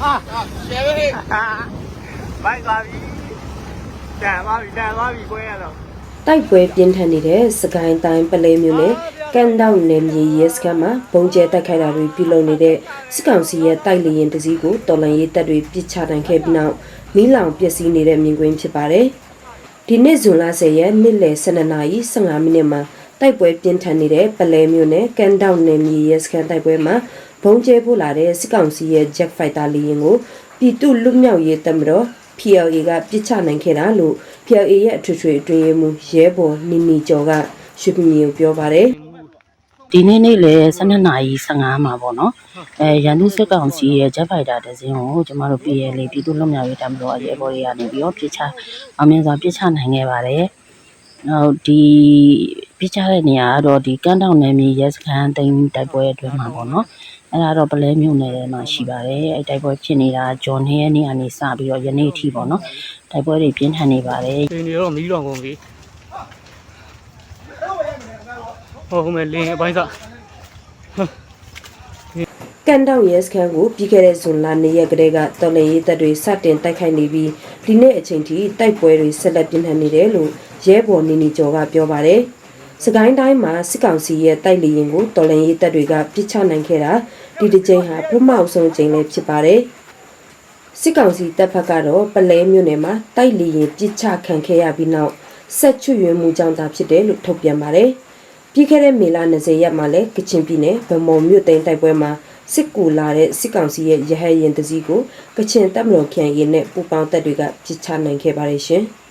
ဟာရှယ်ပဲဟေးဘိုက်သွားပြီတန်သွားပြီတန်သွားပြီကိုရတော့တိုက်ပွဲပြင်းထန်နေတဲ့စကိုင်းတိုင်းပလဲမြို့နယ်ကန်တောက်နယ်မြေရဲစခန်းမှာဘုံကျဲတိုက်ခိုက်တာတွေပြုလုပ်နေတဲ့စစ်ကောင်စီရဲ့တိုက်လေရင်တစည်းကိုတော်လန်ရေးတပ်တွေပစ်ချနိုင်ခဲ့ပြီးနောက်မီးလောင်ပျက်စီးနေတဲ့မြင်ကွင်းဖြစ်ပါတယ်။ဒီနေ့ဇွန်လ10ရက်နေ့လယ်12နာရီ15မိနစ်မှာ တိုက်ပွဲပြင်းထန်နေတဲ့ပလဲမြို့နယ်ကန်တောက်နယ်မြေရဲစခန်းတိုက်ပွဲမှာဘုံကျဲပို့လာတဲ့စစ်ကောင်စီရဲ့ Jet Fighter လေယာဉ်ကိုပြည်သူ့လွတ်မြောက်ရေးတပ်မတော် PLA ကပြစ်ချနိုင်ခဲ့တာလို့ PLA ရဲ့အထွေထွေအတွင်းရေးမှူးရဲဘော်နီနီကျော်ကရွှေပြည်ကိုပြောပါတယ်ဒီနေ့နေ့လေ12နာရီ15မှာပေါ့နော်အဲရန်သူစစ်ကောင်စီရဲ့ Jet Fighter တစ်စင်းကိုကျမတို့ PL ပြည်သူ့လွတ်မြောက်ရေးတပ်မတော်ရဲ့ဘော်တွေကနေပြီးတော့ပြစ်ချအောင်မြင်စွာပြစ်ချနိုင်ခဲ့ပါတယ်နောက်ဒီ ပြစ်ချတဲ့နေရာကတော့ဒီကန်းတောင်နယ်မြေရဲစခန်းတိန်တိုက်ပွဲအတွင်းမှာပေါ့နော်အဲ့ဒါတော့ပလဲမြို့နယ်ထဲမှာရှိပါတယ်အဲ့တိုက်ပွဲဖြစ်နေတာဂျွန်ဟင်းရဲ့နေရာနေစပြီးတော့ယနေ့အထိပေါ့နော်တိုက်ပွဲတွေပြင်းထန်နေပါတယ်ဒီနေတော့မီးလောင်ကုန်ပြီဟိုဟိုမဲ့လင်းအပိုင်းစားကန်တောင်ရဲစခန်းကိုပြီးခဲ့တဲ့ဇွန်လ2ရက်ကတည်းကတော်လန်ရေးတပ်တွေစတင်တိုက်ခိုက်နေပြီးဒီနေ့အချိန်ထိတိုက်ပွဲတွေဆက်လက်ပြင်းထန်နေတယ်လို့ရဲဘော်နီနီကျော်ကပြောပါတယ် စကိုင်းတိုင်းမှာစစ်ကောင်စီရဲ့တိုက်လေရင်ကိုတော်လန်ရေးတပ်တွေကပြစ်ချနိုင်ခဲ့တာဒီတစ်ကြိမ်ဟာပထမဆုံးအကြိမ်လည်းဖြစ်ပါတယ်စစ်ကောင်စီတပ်ဖက်ကတော့ပလဲမြို့နယ်မှာတိုက်လေရင်ပြစ်ချခံခဲ့ရပြီးနောက်ဆက်ချွတ်ရွေးမှုကြောင့်သာဖြစ်တယ်လို့ထုတ်ပြန်ပါတယ်ပြီးခဲ့တဲ့မေလ20ရက်မှာလည်းကချင်ပြည်နယ်ဗမော်မြို့သိမ်းတိုက်ပွဲမှာစစ်ကူလာတဲ့စစ်ကောင်စီရဲ့ရဟတ်ရင်တစည်းကိုကချင်တပ်မတော်ခရိုင်ရင်နဲ့ပူပေါင်းတပ်တွေကပြစ်ချနိုင်ခဲ့ပါတယ်ရှင်။